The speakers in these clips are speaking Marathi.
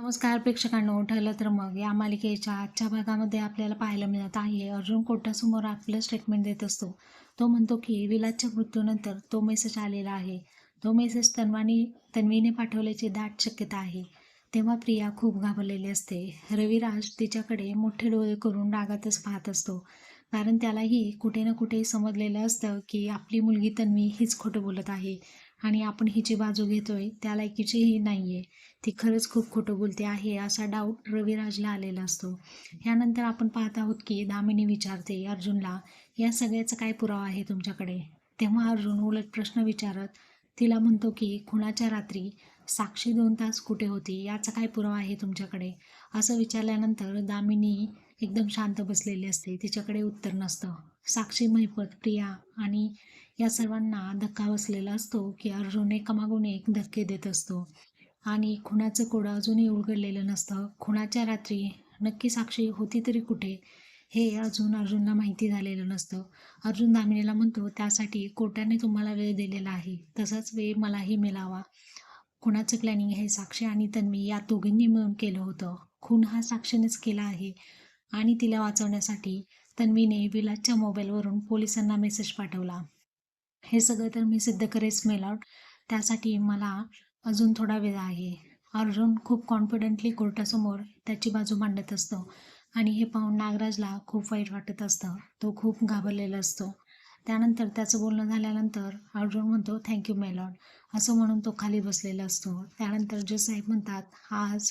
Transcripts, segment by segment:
नमस्कार प्रेक्षकांनो ठरलं तर मग या मालिकेच्या आजच्या भागामध्ये आपल्याला पाहायला मिळत आहे अर्जुन कोर्टासमोर आपलं स्टेटमेंट देत असतो. तो म्हणतो की विलासच्या मृत्यूनंतर तो मेसेज आलेला आहे. तो मेसेज तन्वानी तन्वीने पाठवल्याची दाट शक्यता आहे. तेव्हा प्रिया खूप घाबरलेली असते. रविराज तिच्याकडे मोठे डोळे करून रागातच पाहत असतो. कारण त्यालाही कुठे ना कुठे समजलेलं असतं की आपली मुलगी तन्वी हीच खोटं बोलत आहे. आणि आपण हिची बाजू घेतोय त्या लायकीचीही नाही आहे ती खरंच खूप खोटं बोलते आहे असा डाऊट रविराजला आलेला असतो. यानंतर आपण पाहत आहोत की दामिनी विचारते अर्जुनला या सगळ्याचा काय पुरावा आहे तुमच्याकडे? तेव्हा अर्जुन उलट प्रश्न विचारत तिला म्हणतो की खुणाच्या रात्री साक्षी दोन तास कुठे होती? याचा काय पुरावा आहे तुमच्याकडे? असं विचारल्यानंतर दामिनी एकदम शांत बसलेली असते. तिच्याकडे उत्तर नसतं. साक्षी महिपत प्रिया आणि या सर्वांना धक्का बसलेला असतो की अर्जुन एकामागून एक धक्के देत असतो. आणि खुणाचं कोडं अजूनही उलगडलेलं नसतं. खुणाच्या रात्री नक्की साक्षी होती तरी कुठे? हे अजून अर्जुनला माहिती झालेलं नसतं. अर्जुन दामिनीला म्हणतो त्यासाठी कोर्टाने तुम्हाला वेळ दिलेला आहे. तसाच वेळ मलाही मिळावा. खुणाचं प्लॅनिंग हे साक्षी आणि तन्वी या दोघींनी मिळून केलं होतं. खून हा साक्षीनेच केला आहे. आणि तिला वाचवण्यासाठी तन्वीने विलासच्या मोबाईलवरून पोलिसांना मेसेज पाठवला. हे सगळं तर मी सिद्ध करेच मेलॉट त्यासाठी मला अजून थोडा वेळ आहे. अर्जुन खूप कॉन्फिडंटली कोर्टासमोर त्याची बाजू मांडत असतो. आणि हे पाहून नागराजला खूप वाईट वाटत असतं. तो खूप घाबरलेला असतो. त्यानंतर त्याचं बोलणं झाल्यानंतर अर्जुन म्हणतो थँक्यू मेलॉड असं म्हणून तो खाली बसलेला असतो. त्यानंतर जे साहेब म्हणतात आज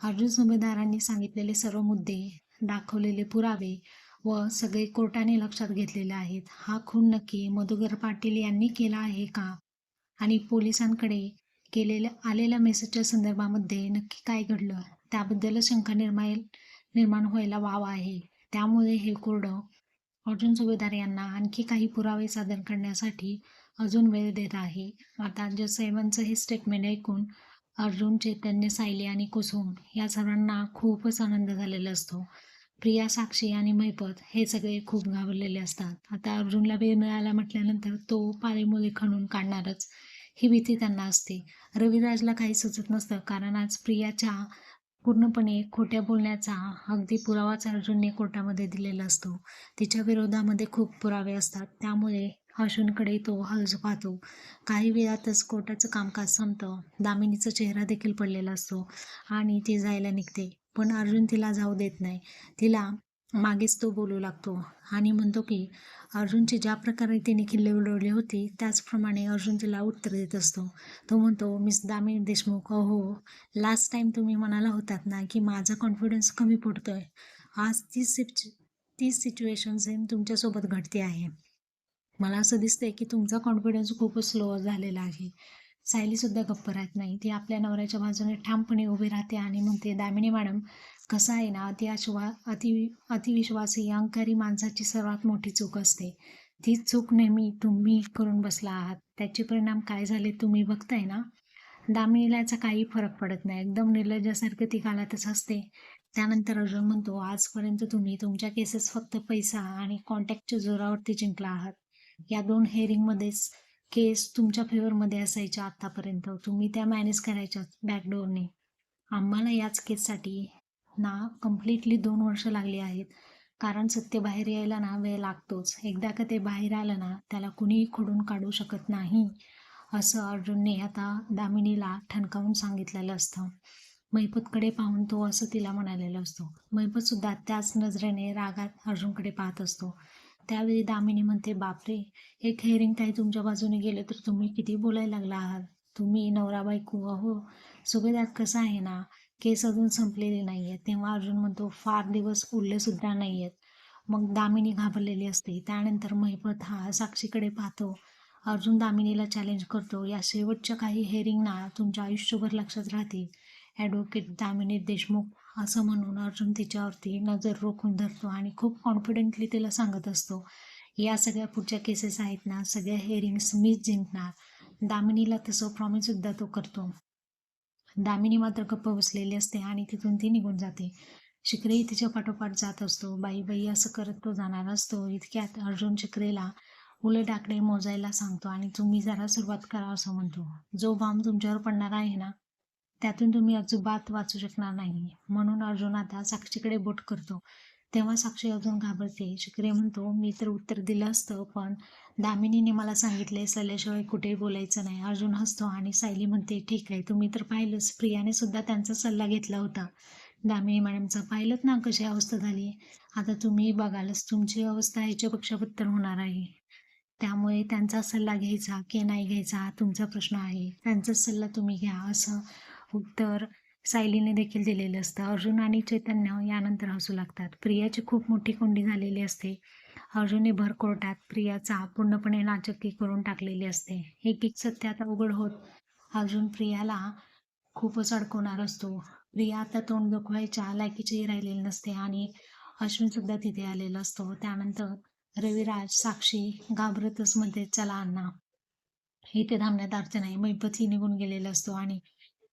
अर्जुन सुभेदारांनी सांगितलेले सर्व मुद्दे दाखवलेले पुरावे व सगळे कोर्टाने लक्षात घेतलेले आहेत. हा खून नक्की मधुकर पाटील यांनी केला आहे का? आणि पोलिसांकडे केलेल्या आलेल्या मेसेजच्या संदर्भामध्ये नक्की काय घडलं? त्याबद्दल शंका निर्माण निर्माण व्हायला वाव आहे. त्यामुळे हे कोरडं अर्जुन सुभेदार यांना आणखी काही पुरावे सादर करण्यासाठी अजून वेळ देत आहे. आता जसाहेबांचं हे स्टेटमेंट ऐकून अर्जुन चैतन्य सायली आणि कुसुम या सर्वांना खूपच आनंद झालेला असतो. प्रिया साक्षी आणि मैपत हे सगळे खूप घाबरलेले असतात. आता अर्जुनला वेळ मिळाला म्हटल्यानंतर तो पाळीमुळे खणून काढणारच ही भीती त्यांना असते. रविराजला काही सुचत नसतं कारण आज प्रियाच्या पूर्णपणे खोट्या बोलण्याचा अगदी पुरावाच अर्जुनने कोर्टामध्ये दिलेला असतो. तिच्या विरोधामध्ये खूप पुरावे असतात. त्यामुळे अश्विनकडे तो हल्ज पाहतो. काही वेळातच कोर्टाचं कामकाज संपतं. दामिनीचा चेहरा देखील पडलेला असतो आणि ती जायला निघते. पण अर्जुन तिला जाऊ देत नाही. तिला मागेच तो बोलू लागतो. आणि म्हणतो की अर्जुनचे ज्या प्रकारे तिने किल्ले उडवले होते त्याचप्रमाणे अर्जुन तिला उत्तर देत असतो. तो म्हणतो मिस दामिनी देशमुख अहो लास्ट टाईम तुम्ही म्हणाला होतात ना की माझा कॉन्फिडन्स कमी पडतो आहे आज तीच सिच तीच सिच्युएशन सेम तुमच्यासोबत घडते आहे. मला असं दिसतंय की तुमचा कॉन्फिडन्स खूपच स्लो झालेला आहे. सायलीसुद्धा गप्प राहत नाही. ती आपल्या नवऱ्याच्या बाजूने ठामपणे उभी राहते आणि म्हणते दामिनी मॅडम कसं आहे ना अति अश्वा अति अतिविश्वासी अहंकारी माणसाची सर्वात मोठी चूक असते. तीच चूक नेहमी तुम्ही करून बसला आहात. त्याचे परिणाम काय झाले तुम्ही बघताय ना? दामिनीलाचा काही फरक पडत नाही. एकदम निर्लज्जासारखं ती कालातच असते त्यानंतर अर्जुन म्हणतो आजपर्यंत तुम्ही तुमच्या केसेस फक्त पैसा आणि कॉन्टॅक्टच्या जोरावरती जिंकला आहात. या दोन हेअरिंगमध्येच केस तुमच्या फेवरमध्ये असायच्या आत्तापर्यंत तुम्ही त्या मॅनेज करायच्या बॅकडोअरने आम्हाला याच केससाठी ना कम्प्लिटली दोन वर्ष लागली आहेत. कारण सत्य बाहेर यायला ना वेळ लागतोच. एकदा का ते बाहेर आलं ना त्याला कुणीही खोडून काढू शकत नाही असं अर्जुनने आता दामिनीला ठणकावून सांगितलेलं असतं. मैपतकडे पाहून तो असं तिला म्हणालेला असतो. मैपतसुद्धा त्याच नजरेने रागात अर्जुनकडे पाहत असतो. त्यावेळी दामिनी म्हणते बापरे एक हेअरिंग काही तुमच्या बाजूने गेले तर तुम्ही किती बोलायला लागला आहात? तुम्ही नवरा बायको अहो सुभेदार कसं आहे ना केस अजून संपलेले नाही आहेत तेव्हा अर्जुन म्हणतो फार दिवस उरले सुद्धा नाही आहेत मग दामिनी घाबरलेली असते. त्यानंतर महिपत हा साक्षीकडे पाहतो. अर्जुन दामिनीला चॅलेंज करतो. या शेवटच्या काही हेअरिंगना तुमच्या आयुष्यभर लक्षात राहतील. ॲडव्होकेट दामिनी देशमुख असं म्हणून अर्जुन तिच्यावरती नजर रोखून धरतो आणि खूप कॉन्फिडेंटली तिला सांगत असतो या सगळ्या पुढच्या केसेस आहेत ना सगळ्या हेरिंग्स मीच जिंकणार. दामिनीला तसं प्रॉमिससुद्धा तो करतो. दामिनी मात्र गप्प बसलेली असते आणि तिथून ती निघून जाते. शिकरेही तिच्या पाठोपाठ जात असतो. बाई बाई असं करत तो जाणार असतो. इतक्यात अर्जुन शिकरेला उलट आकडे मोजायला सांगतो आणि तुम्ही जरा सुरुवात करा असं म्हणतो. जो बाम तुमच्यावर पडणार आहे ना त्यातून तुम्ही अजिबात वाचू शकणार नाही. म्हणून अर्जुन आता साक्षीकडे बोट करतो. तेव्हा साक्षी अजून घाबरते. शिकरे म्हणतो मी तर उत्तर दिलं असतं पण दामिनीने मला सांगितले सल्ल्याशिवाय कुठेही बोलायचं नाही. अर्जुन हसतो आणि सायली म्हणते ठीक आहे तुम्ही तर पाहिलंच. प्रियाने सुद्धा त्यांचा सल्ला घेतला होता. दामिनी मॅडमचा पाहिलंच ना कशी अवस्था झाली? आता तुम्ही बघालच तुमची अवस्था याच्यापेक्षा बत्तर होणार आहे. त्यामुळे त्यांचा सल्ला घ्यायचा की नाही घ्यायचा हा तुमचा प्रश्न आहे. त्यांचा सल्ला तुम्ही घ्या असं उत्तर सायलीने देखील दिलेलं असतं. अर्जुन आणि चैतन्य यानंतर हसू लागतात. प्रियाची खूप मोठी कोंडी झालेली असते. अर्जुनने भर कोर्टात प्रियाचा पूर्णपणे नाचक्की करून टाकलेली असते. एक एक सत्य आता उघड होत. अर्जुन प्रियाला खूपच अडकवणार असतो. प्रिया आता तोंड दुखवायच्या लायकीचीही राहिलेली नसते आणि अश्विन सुद्धा तिथे आलेला असतो. त्यानंतर रविराज साक्षी घाबरतच म्हणते चला अण्णा. इथे थांबण्यात अर्थ नाही. मैपतही निघून गेलेला असतो आणि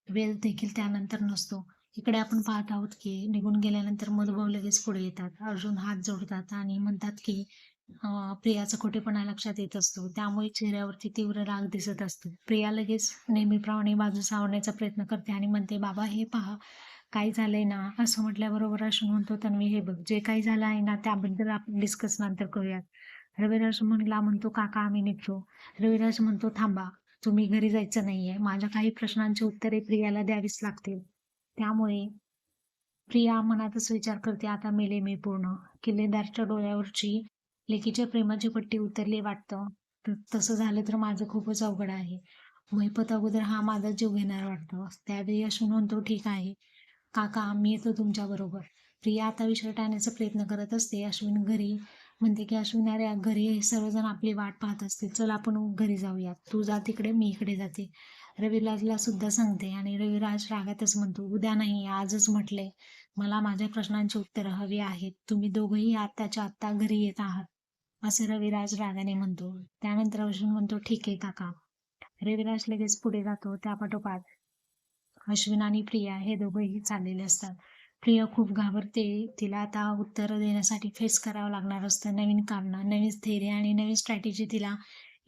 वेळ देखील त्यानंतर नसतो. इकडे आपण पाहत आहोत की निघून गेल्यानंतर मधुभाऊ लगेच पुढे येतात. अर्जुन हात जोडतात आणि म्हणतात की प्रियाचा खोटेपणा लक्षात येत असतो. त्यामुळे चेहऱ्यावरती तीव्र राग दिसत असतो. प्रिया लगेच नेहमीप्रमाणे बाजू सावरण्याचा प्रयत्न करते आणि म्हणते बाबा हे पहा काय झालंय ना? असं म्हटल्याबरोबर अर्जुन म्हणतो तन्वी हे बघ जे काही झालं आहे ना त्याबद्दल आपण डिस्कस नंतर करूयात. रविराज म्हणला म्हणतो काका आम्ही निघतो. रविराज म्हणतो थांबा तुम्ही घरी जायचं नाहीये. माझ्या काही प्रश्नांची उत्तरे प्रियाला द्यावीच लागतील. त्यामुळे प्रिया मनातच विचार करते आता मेले मी पूर्ण. किल्लेदारच्या डोळ्यावरची लेकीच्या प्रेमाची पट्टी उतरली वाटतं. तर तसं झालं तर माझं खूपच अवघड आहे. महिपत अगोदर हा माझा जीव घेणार वाटतं. त्यावेळी अश्विन म्हणतो ठीक आहे. काका मी येतो तुमच्याबरोबर प्रिया आता विषय टाळण्याचा प्रयत्न करत असते. अश्विन घरी म्हणते की अश्विन अरे घरी सर्वजण आपली वाट पाहत असतील चल आपण घरी जाऊयात तू जा तिकडे मी इकडे जाते. रविराजला सुद्धा सांगते आणि रविराज रागातच म्हणतो उद्या नाही आजच म्हटले मला माझ्या प्रश्नांची उत्तरं हवी आहेत. तुम्ही दोघंही आत्ताच्या आत्ता घरी येत आहात. असे रविराज रागाने म्हणतो. त्यानंतर अश्विन म्हणतो ठीक आहे काका. रविराज लगेच पुढे जातो त्यापाठोपाठ अश्विन आणि प्रिया हे दोघंही चाललेले असतात. प्रिया खूप घाबरते. तिला आता उत्तरं देण्यासाठी फेस करावं लागणार असतं. नवीन कामना नवीन थेरी आणि नवीन स्ट्रॅटेजी तिला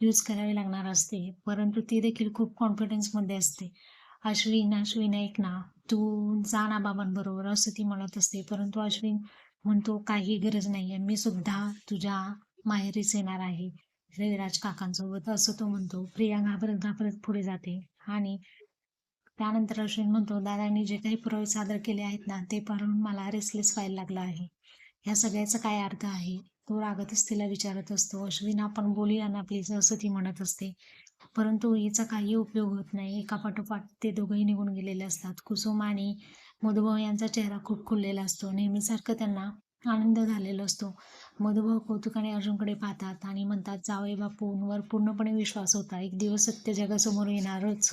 यूज करावी लागणार असते. परंतु ती देखील खूप कॉन्फिडन्समध्ये असते. अश्विन अश्विन ऐक ना तू जा ना बाबांबरोबर असं ती म्हणत असते. परंतु अश्विन म्हणतो काही गरज नाही आहे मी सुद्धा तुझ्या माहेरीच येणार आहे. रविराज काकांसोबत असं तो म्हणतो. प्रिया घाबरत घाबरत पुढे जाते आणि त्यानंतर अश्विन म्हणतो दादांनी जे काही पुरावे सादर केले आहेत ना ते पाहून मला रेसलेस व्हायला लागला आहे. ह्या सगळ्याचा काय अर्थ आहे? तो रागातच तिला विचारत असतो. अश्विन आपण बोलूया ना प्लीज असं ती म्हणत असते. परंतु हिचा काही उपयोग होत नाही. एका पाठोपाठ ते दोघंही निघून गेलेले असतात. कुसुम आणि मधुभाऊ यांचा चेहरा खूप खुललेला असतो. नेहमीसारखं त्यांना आनंद झालेला असतो. मधुभाऊ कौतुकाने अर्जुनकडे पाहतात आणि म्हणतात जावई बापूंवर पूर्णपणे विश्वास होता. एक दिवस सत्य जगासमोर येणारच.